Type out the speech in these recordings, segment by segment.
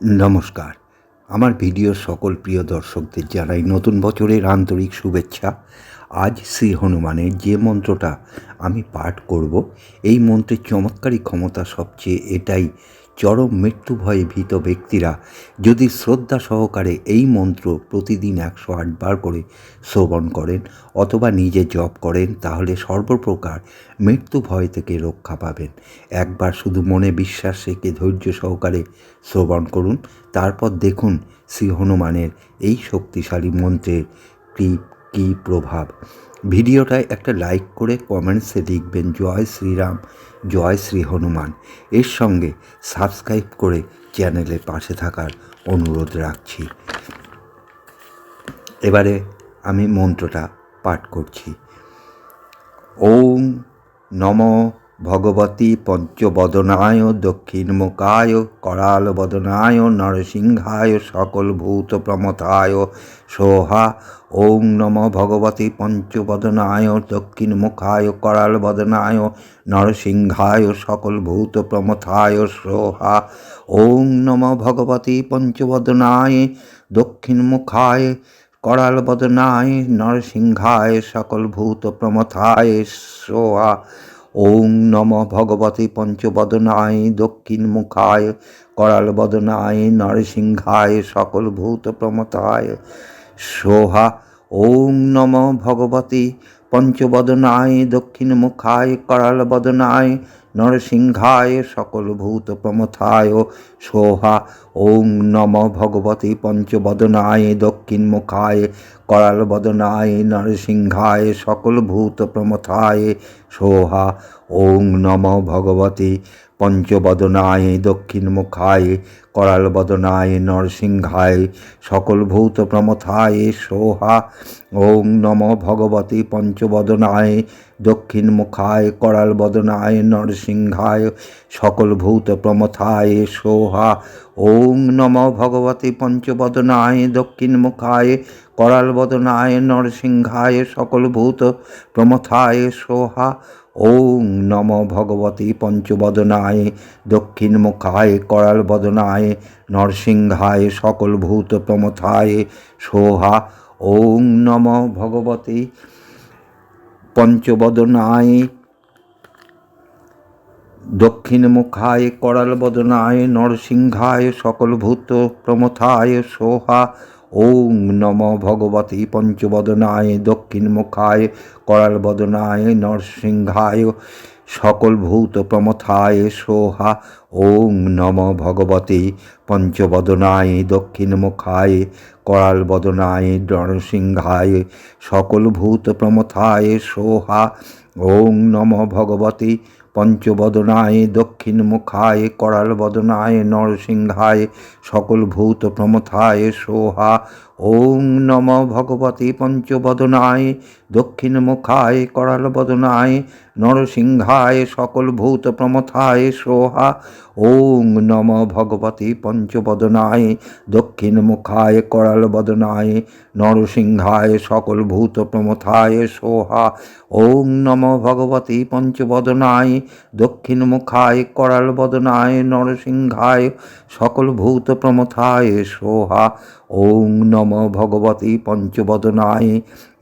নমস্কার। আমার ভিডিওর সকল প্রিয় দর্শকদের জানাই নতুন বছরের আন্তরিক শুভেচ্ছা। আজ শ্রী হনুমানের যে মন্ত্রটা আমি পাঠ করব, এই মন্ত্রের চমৎকারী ক্ষমতা সবচেয়ে এটাই চরম মৃত্যু ভয়ে ভীত ব্যক্তিরা যদি শ্রদ্ধা সহকারে এই মন্ত্র প্রতিদিন একশো আটবার করে শ্রবণ করেন অথবা নিজে জপ করেন, তাহলে সর্বপ্রকার মৃত্যু ভয় থেকে রক্ষা পাবেন। একবার শুধু মনে বিশ্বাস রেখে ধৈর্য সহকারে শ্রবণ করুন। তারপর দেখুন শ্রী হনুমানের এই শক্তিশালী মন্ত্রের কী কী প্রভাব। ভিডিওটায় একটা লাইক করে কমেন্টসে লিখবেন, জয় শ্রীরাম, জয় শ্রী হনুমান। এর সঙ্গে সাবস্ক্রাইব করে চ্যানেলের পাশে থাকার অনুরোধ রাখছি। এবারে আমি মন্ত্রটা পাঠ করছি। ওম নম ভগবতী পঞ্চবদনায়, দক্ষিণমুখায়, করালবদনায়, নরসিংহায় সকল ভূত প্রমথায় সোহা ওং নম ভগবতী পঞ্চবদনায়, দক্ষিণমুখায়, করালবদনায়, নরসিংহায় সকল ভূত প্রমথায় সোহা ওং নম ভগবতী পঞ্চবদনায়, দক্ষিণমুখায় করাল বদনায় নরসিংহায় সকল ভূত প্রমথায় সোয়া ওং নম ভগবতী পঞ্চবদনায় দক্ষিণ মুখায় করাল বদনায় নরসিংহায় সকল ভূত প্রমথায় সোহা। ওং নম ভগবতী পঞ্চবদনায় দক্ষিণ মুখায় করাল বদনায় নরসিংহায় সকল ভূত প্রমথায় সোহা। ওং নম ভগবতী পঞ্চবদনায় দক্ষিণ মুখায় করাল বদনায় নরসিংহায় সকল ভূত প্রমথায় সোহা। ওং নম ভগবতী পঞ্চবদনায় দক্ষিণ মুখায় করাল বদনায় নরসিংহায়, সকল ভূত প্রমথায় সোহা, ওং নম ভগবতী পঞ্চবদনায় দক্ষিণ মুখায় করাল বদনায় নরসিংহায়, সকল ভূত প্রমথায় সোহা, ওং নম ভগবতী পঞ্চবদনায় দক্ষিণ মুখায় করাল বদনায় নরসিংহায়, সকল ভূত প্রমথায় সোহা ওং নম ভগবতী পঞ্চবদনায় দক্ষিণ মুখায় করাল বদনায় নরসিংহায়, সকল ভূত প্রমথায়, সোহা। ওং নম ভগবতী পঞ্চবদনায় দক্ষিণ মুখায় করাল বদনায় নরসিংহায়, সকল ভূত প্রমথায়, সোহা। ওং নম ভগবতী পঞ্চবদনায় দক্ষিণ মুখায় করাল বদনায় নরসিংহায়, সকল ভূত প্রমথায়, সোহা। ওং নম ভগবতী পঞ্চবদনায় দক্ষিণ মুখায় করাল বদনায় নরসিংহায়, সকল ভূত প্রমথায়, সোহা। ওং নম ভগবতী পঞ্চবদনায় দক্ষিণ মুখায় করাল বদনায় নরসিংহায় সকল ভূত প্রমথায় সোহা ওং নম ভগবতী পঞ্চবদনায় দক্ষিণ মুখায় করাল বদনায় নরসিংহায়, সকল ভূত প্রমথায়, সোহা। ওং নম ভগবতী পঞ্চবদনায় দক্ষিণ মুখায় করাল বদনায় নরসিংহায়, সকল ভূত প্রমথায়, সোহা। ওং নম ভগবতী পঞ্চবদনায় দক্ষিণ মুখায় করাল বদনায় নরসিংহায়, সকল ভূত প্রমথায়, সোহা। ওং নম ভগবতী পঞ্চবদনায়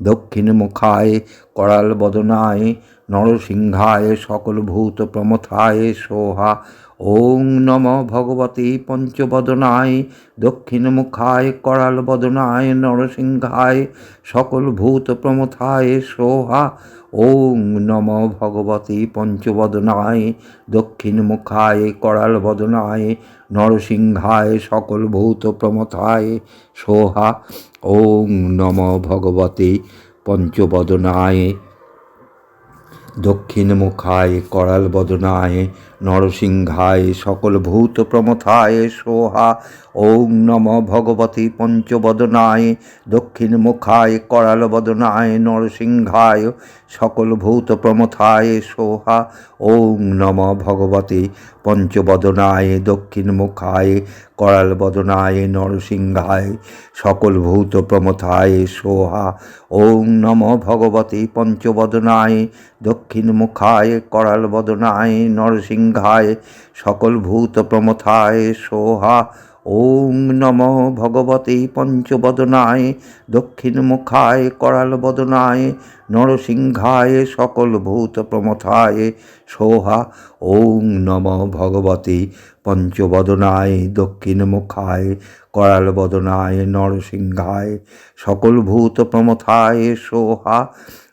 দক্ষিণমুখায় মুখায় করাল বদনায় নরসিংহায় সকল ভূত প্রমথায় সোহা ওং নম ভগবতী পঞ্চবদনায় দক্ষিণ মুখায় করাল বদনায় নরসিংহায়, সকল ভূত প্রমথায় সোহা। ওং নম ভগবতী পঞ্চবদনায় দক্ষিণ মুখায় করাল বদনায় নরসিংহায়, সকল ভূত প্রমথায় সোহা। ওং নম ভগবতী পঞ্চবদনায় দক্ষিণ মুখায় করাল বদনায় নরসিংহায় সকল ভূত প্রমথায় সোহা ওং নম ভগবতী পঞ্চবদনায়, দক্ষিণ মুখায় করাল বদনায় নরসিংহায় সকল ভূত প্রমথায় সোহা ওং নম ভগবতী পঞ্চবদনায়, দক্ষিণ মুখায় করাল বদনায় নরসিংহায় সকল ভূত প্রমথায় সোহা ওং নম ভগবতী পঞ্চবদনায়, দক্ষিণ মুখায় করাল বদনায় নরসিংহায় সকল ভূত প্রমথায় সোহা ওং নম ভগবতে পঞ্চবদনায় দক্ষিণমুখায় করাল বদনায়, নরসিংহায় সকল ভূত প্রমথায় সোহা ওং নম ভগবতে পঞ্চবদনায় দক্ষিণমুখায় করাল বদনায়, নরসিংহায় সকল ভূত প্রমথায় সোহা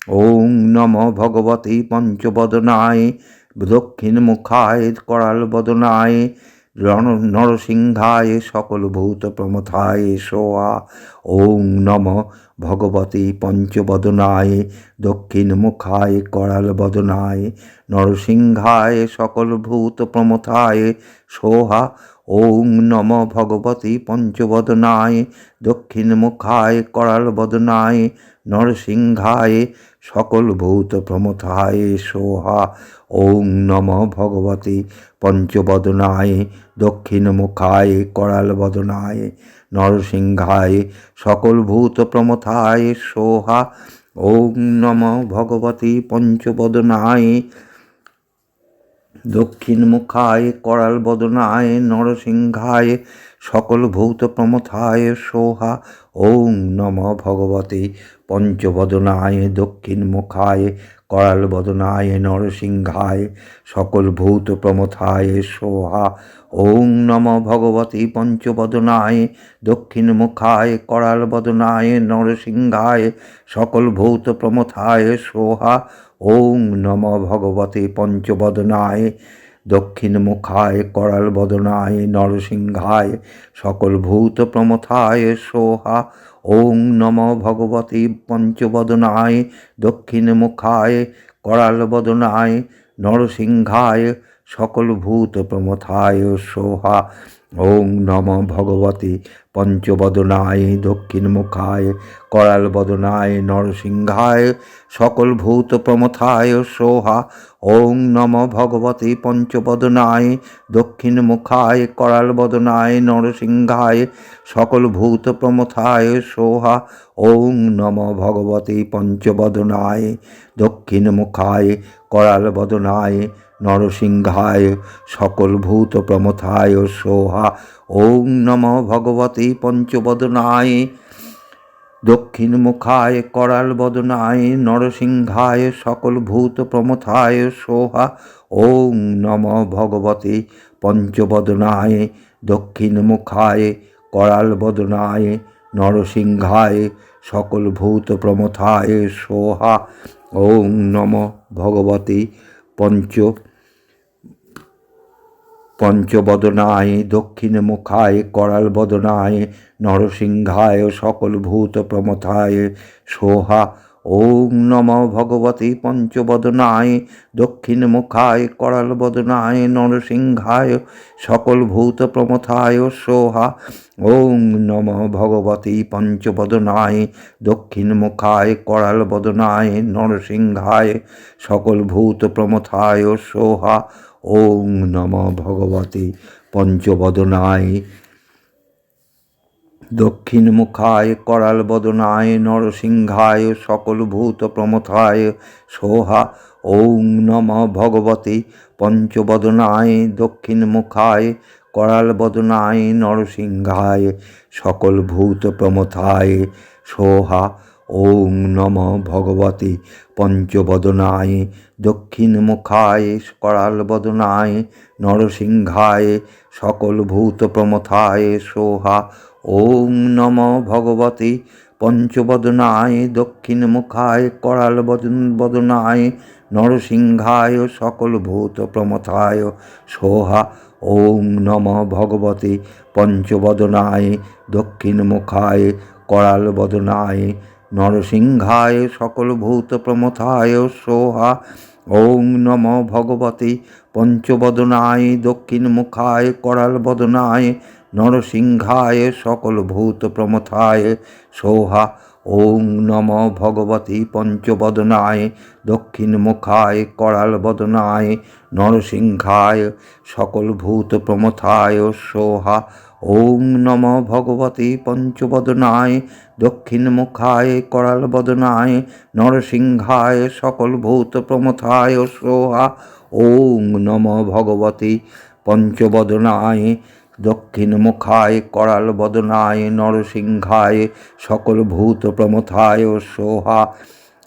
ওং নম ভগবতে পঞ্চবদনায় দক্ষিণমুখায় করাল বদনায়, রণ নরসিংহায় সকল ভূত প্রমথায় সোয়া ওং নম ভগবতী পঞ্চবদনায় দক্ষিণমুখায় করাল বদনায়, নরসিংহায় সকল ভূত প্রমথায় সোহা ওং নম ভগবতী পঞ্চবদনায় দক্ষিণমুখায় করাল বদনায়, নরসিংহায় সকল ভূত প্রমথায় সোহা ওং নম ভগবতী পঞ্চবদনায়, দক্ষিণমুখায় করাল বদনায় নরসিংহায় সকল ভূত প্রমথায় সোহা। ওং নম ভগবতী পঞ্চবদনায়, দক্ষিণমুখায় করাল বদনায় নরসিংহায় সকল ভূত প্রমথায় সোহা। ওং নম ভগবতে পঞ্চবদনায়, দক্ষিণমুখায় করাল বদনায়, নরসিংহায়, সকল ভূত প্রমথায়, সোহা, ওং নম ভগবতী পঞ্চবদনায়, দক্ষিণ মুখায় করাল বদনায়, নরসিংহায়, সকল ভূত প্রমথায়, সোহা, ওং নম ভগবতী পঞ্চবদনায় দক্ষিণমুখায় করাল বদনায়, নরসিংহায় সকল ভূত প্রমথায় সোহা। ওং নম ভগবতে পঞ্চবদনায় দক্ষিণমুখায় করাল বদনায়, নরসিংহায় সকল ভূত প্রমথায় সোহা। ওং নম ভগবতী পঞ্চবদনায়, দক্ষিণমুখায় করাল বদনায় নরসিংহায়, সকল ভূত প্রমথায় সোহা। ওং নম ভগবতী পঞ্চবদনায়, দক্ষিণমুখায় করাল বদনায় নরসিংহায়, সকল ভূত প্রমথায় সোহা। ওং নম ভগবতী পঞ্চবদনায়, দক্ষিণমুখায় করাল বদনায় নরসিংহায় সকল ভূত প্রমথায় সোহা ওং নম ভগবতী পঞ্চবদনায়। দক্ষিণমুখায় করাল বদনায়। নরসিংহায় সকল ভূত প্রমথায় সোহা ওং নম ভগবতে পঞ্চবদনায়। দক্ষিণ মুখায় করাল বদনায়। নরসিংহায় সকল ভূত প্রমথায় সোহা ওং নম ভগবতে পঞ্চ পঞ্চবদনায় দক্ষিণমুখায় করাল বদনায়, নরসিংহায়, সকল ভূত প্রমথায়। সোহা ওং নম ভগবতী পঞ্চবদনায় দক্ষিণমুখায় করাল বদনায়, নরসিংহায়, সকল ভূত প্রমথায়। সোহা ওং নম ভগবতী পঞ্চবদনায় দক্ষিণমুখায় করাল বদনায়, নরসিংহায়, সকল ভূত প্রমথায়। সোহা ওং নম ভগবতে পঞ্চবদনায়। দক্ষিণমুখায় করাল বদনায় নরসিংহায় সকল ভূত প্রমথায় সোহা। ওং নম ভগবতে পঞ্চবদনায়, দক্ষিণমুখায় করাল বদনায় নরসিংহায় সকল ভূত প্রমথায় সোহা। ওং নম ভগবতে পঞ্চবদনায়, দক্ষিণমুখায় করাল বদনায় নরসিংহায় সকল ভূত প্রমথায় সোহা। ওং নম ভগবতে পঞ্চবদনায়, দক্ষিণমুখায় করাল বদন বদনায় নরসিংহায় সকল ভূত প্রমথায় সোহা। ওং নম ভগবতে পঞ্চবদনায়, দক্ষিণমুখায় করাল বদনায় নরসিংহায় সকল ভূত প্রমথায় সোহা। ওং নম ভগবতে পঞ্চবদনায় দক্ষিণমুখায় করাল বদনায় নরসিংহায় সকল ভূত প্রমথায় সোহা। ওং নম ভগবতী পঞ্চবদনায় দক্ষিণমুখায় করাল বদনায় নরসিংহায় সকল ভূত প্রমথায় সোহা। ওং নম ভগবতী পঞ্চবদনায় দক্ষিণমুখায় করাল বদনায়, নরসিংহায়, সকল ভূত প্রমথায়, সোহা। ওং নম ভগবতী পঞ্চবদনায়, দক্ষিণ মুখায়, করাল বদনায়, নরসিংহায়, সকল ভূত প্রমথায়, সোহা।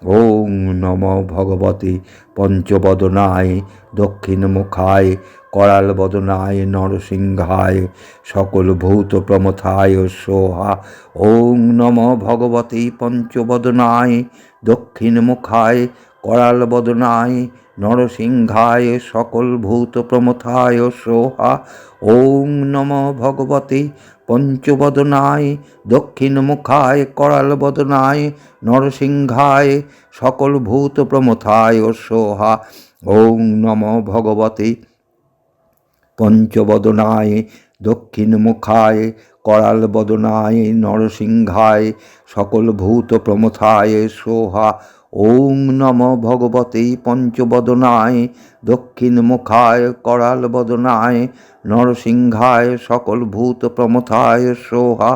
ওং নম ভগবতী পঞ্চবদনায়, দক্ষিণ মুখায় করাল বদনায়, নরসিংহায়, সকল ভূত প্রমথায় সোহা। ওং নম ভগবতী পঞ্চবদনায়, দক্ষিণ মুখায় করাল বদনায়, নরসিংহায় সকল ভূত প্রমথায় সোহা। ওং নম ভগবতী পঞ্চবদনায়, দক্ষিণ মুখায় করাল বদনায়, নরসিংহায় সকল ভূত প্রমথায় সোহা। ওং নম ভগবতী পঞ্চবদনায় দক্ষিণ মুখায় করাল বদনায় নরসিংহায়, সকল ভূত প্রমথায় সোহা ওং নম ভগবতী পঞ্চবদনায় দক্ষিণ মুখায় করাল বদনায় নরসিংহায়, সকল ভূত প্রমথায় সোহা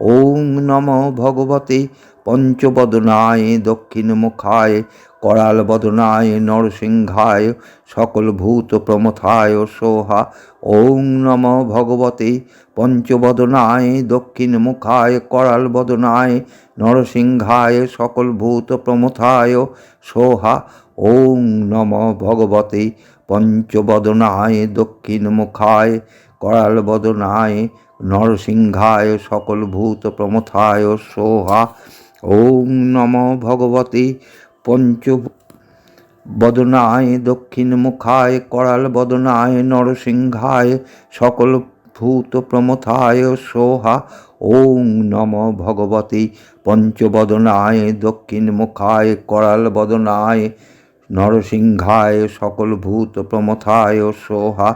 ওং নম ভগবতী পঞ্চবদনায় দক্ষিণ মুখায় করাল বদনায় নরসিংহায়, সকল ভূত প্রমথায় সোহা, ওং নম ভগবতী। পঞ্চবদনায় দক্ষিণ মুখায় করাল বদনায় নরসিংহায়, সকল ভূত প্রমথায় সোহা, ওং নম ভগবতী। পঞ্চবদনায় দক্ষিণ মুখায় করাল বদনায় নরসিংহায়, সকল ভূত প্রমথায় সোহা ওং নম ভগবতী পঞ্চ বদনায় দক্ষিণ মুখায় করাল বদনায় নরসিংহায় সকল ভূত প্রমথায় সোহা। ওং নম ভগবতী পঞ্চবদনায় দক্ষিণ মুখায় করাল বদনায় নরসিংহায় সকল ভূত প্রমথায় সোহা।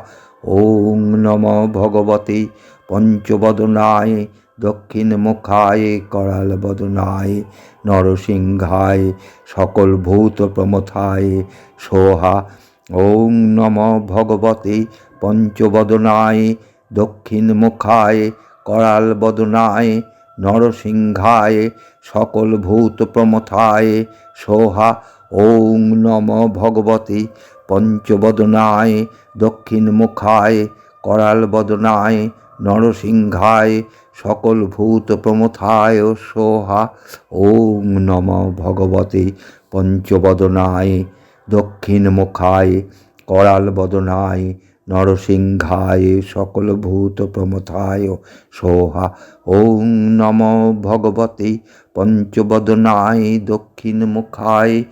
ওং নম ভগবতী পঞ্চবদনায় দক্ষিণ মুখায় করাল বদনায়, নরসিংহায় সকল ভূত প্রমথায়। সোহা, ওং নম ভগবতী পঞ্চবদনায়, দক্ষিণ মুখায় করাল বদনায়, নরসিংহায় সকল ভূত প্রমথায়। সোহা, ওং নম ভগবতী পঞ্চবদনায়, দক্ষিণ মুখায় করাল বদনায়, নরসিংহায় সকল ভূত প্রমথায় সোহা। ওং নম ভগবতী পঞ্চবদনায়, দক্ষিণ মুখায়, করাল বদনায়, নরসিংহায়, সকল ভূত প্রমথায় সোহা। ওং নম ভগবতী পঞ্চবদনায়, দক্ষিণ মুখায়,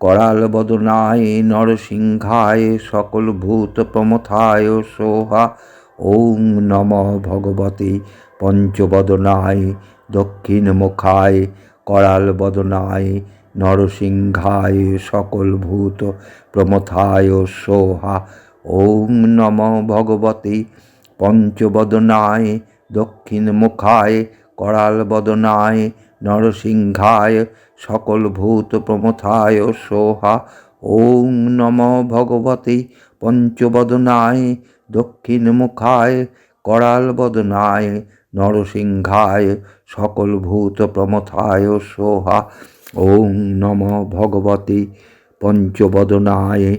করাল বদনায়, নরসিংহায়, সকল ভূত প্রমথায় সোহা। ওং নম ভগবতী পঞ্চবদনায় দক্ষিণ মুখায় করাল বদনায় নরসিংহায় সকল ভূত প্রমথায় সোহা। ওং নম ভগবতী পঞ্চবদনায় দক্ষিণ মুখায় করাল বদনায় নরসিংহায় সকল ভূত প্রমথায় সোহা। ওং নম ভগবতী পঞ্চবদনায় দক্ষিণ মুখায় করাল বদনায় নরসিংহায় সকল ভূত প্রমথায় সোহা ওং নম ভগবতী পঞ্চবদনায়।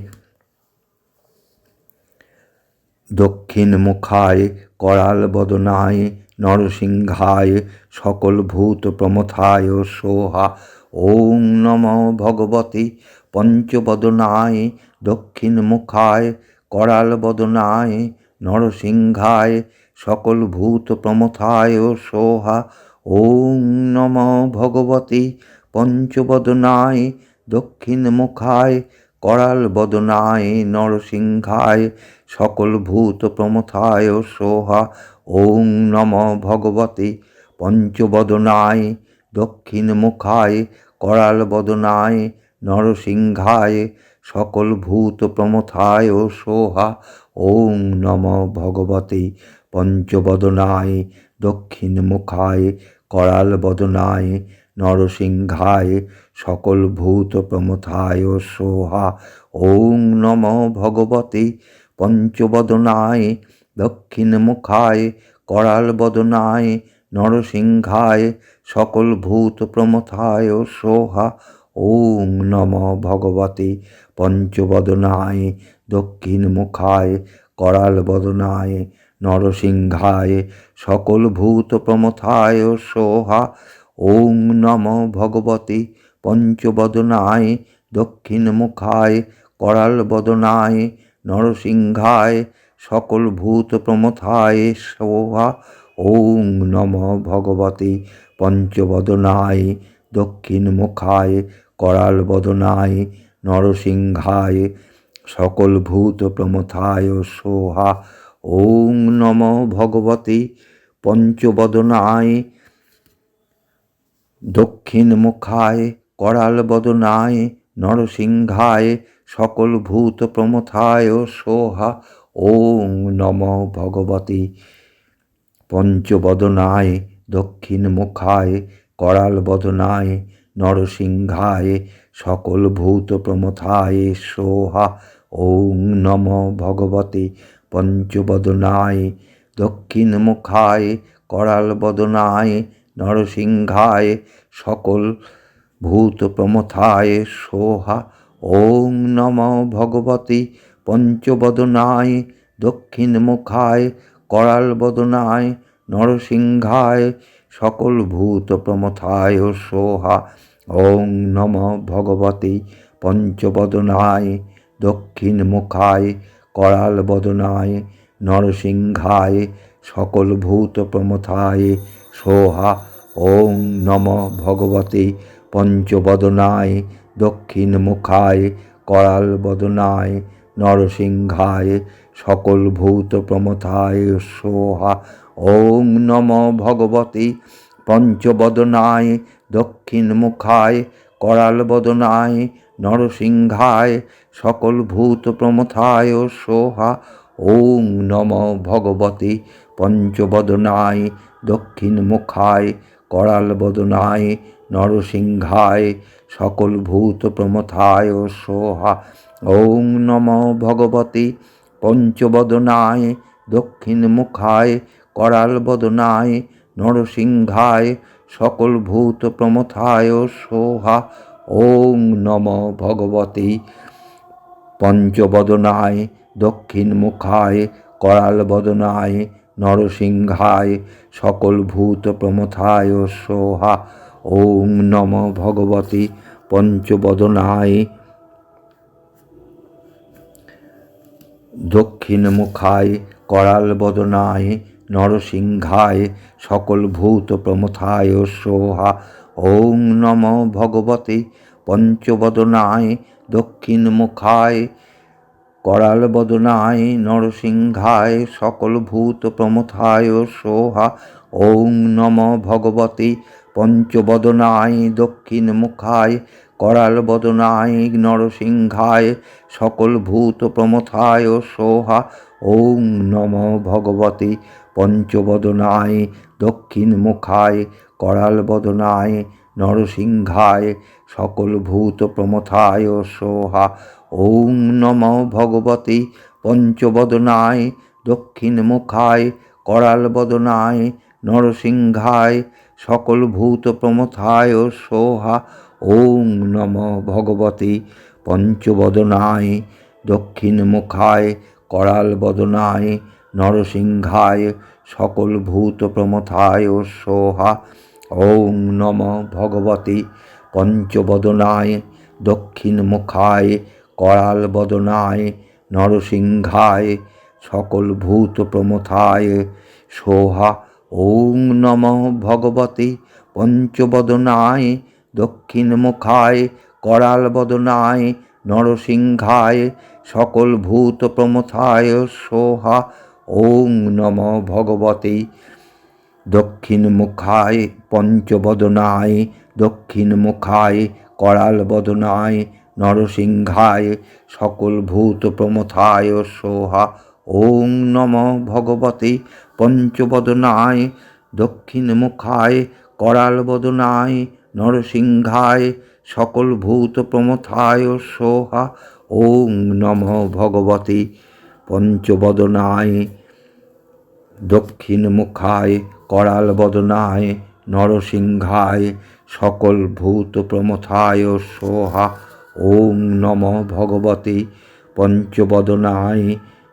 দক্ষিণ মুখায় করাল বদনায় নরসিংহায় সকল ভূত প্রমথায় সোহা ওং নম ভগবতী পঞ্চবদনায় দক্ষিণ মুখায় করাল বদনায় নরসিংহায় সকল ভূত প্রমথায় সোহা, ওং নম ভগবতী, পঞ্চবদনায়, দক্ষিণ মুখায়, করাল বদনায়, নরসিংহায়, সকল ভূত প্রমথায় সোহা, ওং নম ভগবতী, পঞ্চবদনায়, দক্ষিণ মুখায়, করাল বদনায়, নরসিংহায়, সকল ভূত প্রমথায় সোহা, ওং নম ভগবতী পঞ্চবদনায় দক্ষিণ মুখায় করাল বদনায় নরসিংহায়, সকল ভূত প্রমথায় সোহা। ওং নম ভগবতী পঞ্চবদনায় দক্ষিণ মুখায় করাল বদনায় নরসিংহায়, সকল ভূত প্রমথায় সোহা। ওং নম ভগবতী পঞ্চবদনায় দক্ষিণ মুখায় করাল বদনায় নরসিংহায় সকল ভূত প্রমথায় সোহা ওং নম ভগবতী পঞ্চবদনায় দক্ষিণ মুখায় করাল বদনায় নরসিংহায় সকল ভূত প্রমথায় সোহা ওং নম ভগবতী পঞ্চবদনায় দক্ষিণ মুখায় করাল বদনায় নরসিংহায় সকল ভূত প্রমথায় সোহা ওং নম ভগবতী পঞ্চবদনায়। দক্ষিণ মুখায় করাল বদনায় নরসিংহায় সকল ভূত প্রমথায় সোহা। ওং নম ভগবতী পঞ্চবদনায় দক্ষিণ মুখায় করাল বদনায় নরসিংহায় সকল ভূত প্রমথায় সোহা। ওং নম ভগবতী পঞ্চবদনায় দক্ষিণ মুখায় করাল বদনায় নরসিংহায়, সকল ভূত প্রমথায় সোহা ওং নম ভগবতী পঞ্চবদনায় দক্ষিণ মুখায় করাল বদনায় নরসিংহায়, সকল ভূত প্রমথায় সোহা ওং নম ভগবতী পঞ্চবদনায় দক্ষিণ মুখায় করাল বদনায়, নরসিংহায়, সকল ভূত প্রমথায়, সোহা ওং নম ভগবতী পঞ্চবদনায়, দক্ষিণ মুখায়, করাল বদনায়, নরসিংহায়, সকল ভূত প্রমথায়, সোহা ওং নম ভগবতী পঞ্চবদনায়, দক্ষিণ মুখায়, করাল বদনায়, নরসিংহায় সকল ভূত প্রমথায় সোহা। ওং নম ভগবতী পঞ্চবদনায়, দক্ষিণ মুখায়, করাল বদনায়, নরসিংহায়, সকল ভূত প্রমথায় সোহা। ওং নম ভগবতী পঞ্চবদনায়, দক্ষিণ মুখায়, করাল বদনায়, নরসিংহায়, সকল ভূত প্রমথায় সোহা। ওং নম ভগবতী পঞ্চবদনায় দক্ষিণ মুখায় করাল বদনায় নরসিংহায়, সকল ভূত প্রমথায় সোহা। ওং নম ভগবতী পঞ্চবদনায়। দক্ষিণ মুখায় করাল বদনায় নরসিংহায়, সকল ভূত প্রমথায় সোহা। ওং নম ভগবতী পঞ্চবদনায় দক্ষিণ মুখায়, করাল বদনায়, নরসিংহায়, সকল ভূত প্রমথায়, সোহা, ওং নম ভগবতী, পঞ্চবদনায়, দক্ষিণ মুখায়, করাল বদনায়, নরসিংহায়, সকল ভূত প্রমথায়, সোহা, ওং নম ভগবতী, পঞ্চবদনায়, দক্ষিণ মুখায়, করাল বদনায় নরসিংহায় সকল ভূত প্রমথায় সোহা। ওং নম ভগবতী পঞ্চবদনায় দক্ষিণ মুখায় করাল বদনায় নরসিংহায় সকল ভূত প্রমথায় সোহা। ওং নম ভগবতী পঞ্চবদনায় দক্ষিণ মুখায় করাল বদনায় নরসিংহায় সকল ভূত প্রমথায় সোহা। ওং নম ভগবতী পঞ্চবদনায় দক্ষিণ মুখায় করাল বদনায় নরসিংহায় সকল ভূত প্রমথায় সোহা ওং নম ভগবতী পঞ্চবদনায় দক্ষিণ মুখায় করাল বদনায় নরসিংহায় সকল ভূত প্রমথায় সোহা ওং নম ভগবতী দক্ষিণ মুখায় পঞ্চবদনায় দক্ষিণ মুখায় করাল বদনায় নরসিংহায় সকল ভূত প্রমথায় সোহা ওং নম ভগবতী পঞ্চবদনায় দক্ষিণ মুখায় করাল বদনায় নরসিংহায় সকল ভূত প্রমথায় সোহা ওং নম ভগবতী পঞ্চবদনায় দক্ষিণ মুখায় করাল বদনায়, নরসিংহায়, সকল ভূত প্রমথায় সোহা ওং নম ভগবতী। পঞ্চবদনায়,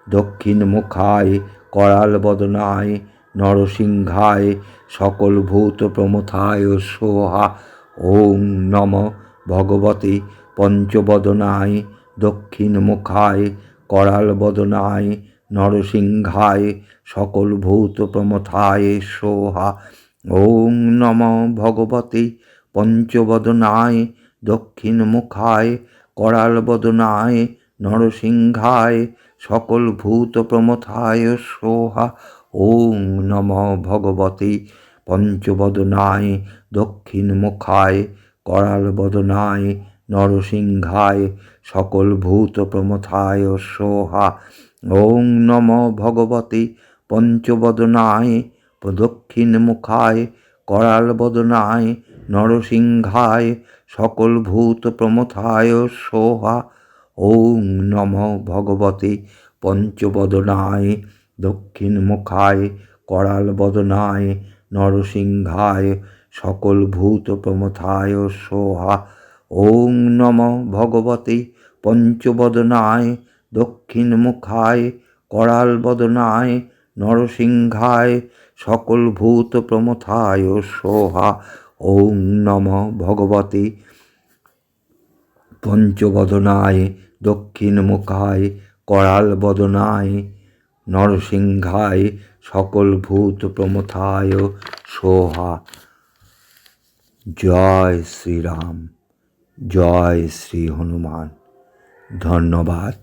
দক্ষিণ মুখায়, করাল বদনায়, নরসিংহায়, সকল ভূত প্রমথায় সোহা ওং নম ভগবতে। পঞ্চবদনায়, দক্ষিণ মুখায়, করাল বদনায়, নরসিংহায় সকল ভূত প্রমথায় সোহা ওং নম ভগবতে। পঞ্চবদনায় দক্ষিণ মুখায় করাল বদনায় নরসিংহায় সকল ভূত প্রমথায় সোহা ওং নম ভগবতে। পঞ্চবদনায় দক্ষিণ মুখায় করাল বদনায় নরসিংহায় সকল ভূত প্রমথায় সোহা ওং নম ভগবতে। পঞ্চবদনায় দক্ষিণ মুখায় করাল বদনায় নরসিংহায় সকল ভূত প্রমথায় সোহা। ওং নম ভগবতে পঞ্চবদনায় দক্ষিণ মুখায় করাল বদনায় নরসিংহায় সকল ভূত প্রমথায় সোহা। ওং নম ভগবতে পঞ্চবদনায় দক্ষিণ মুখায় করাল বদনায় নরসিংহায় সকল ভূত প্রমথায় সোহা ওং নম ভগবতে। পঞ্চবদনায় দক্ষিণ মুখায় করাল বদনায় নরসিংহায় সকল ভূত প্রমথায় সোহা জয় শ্রীরাম, জয় শ্রী হনুমান। ধন্যবাদ।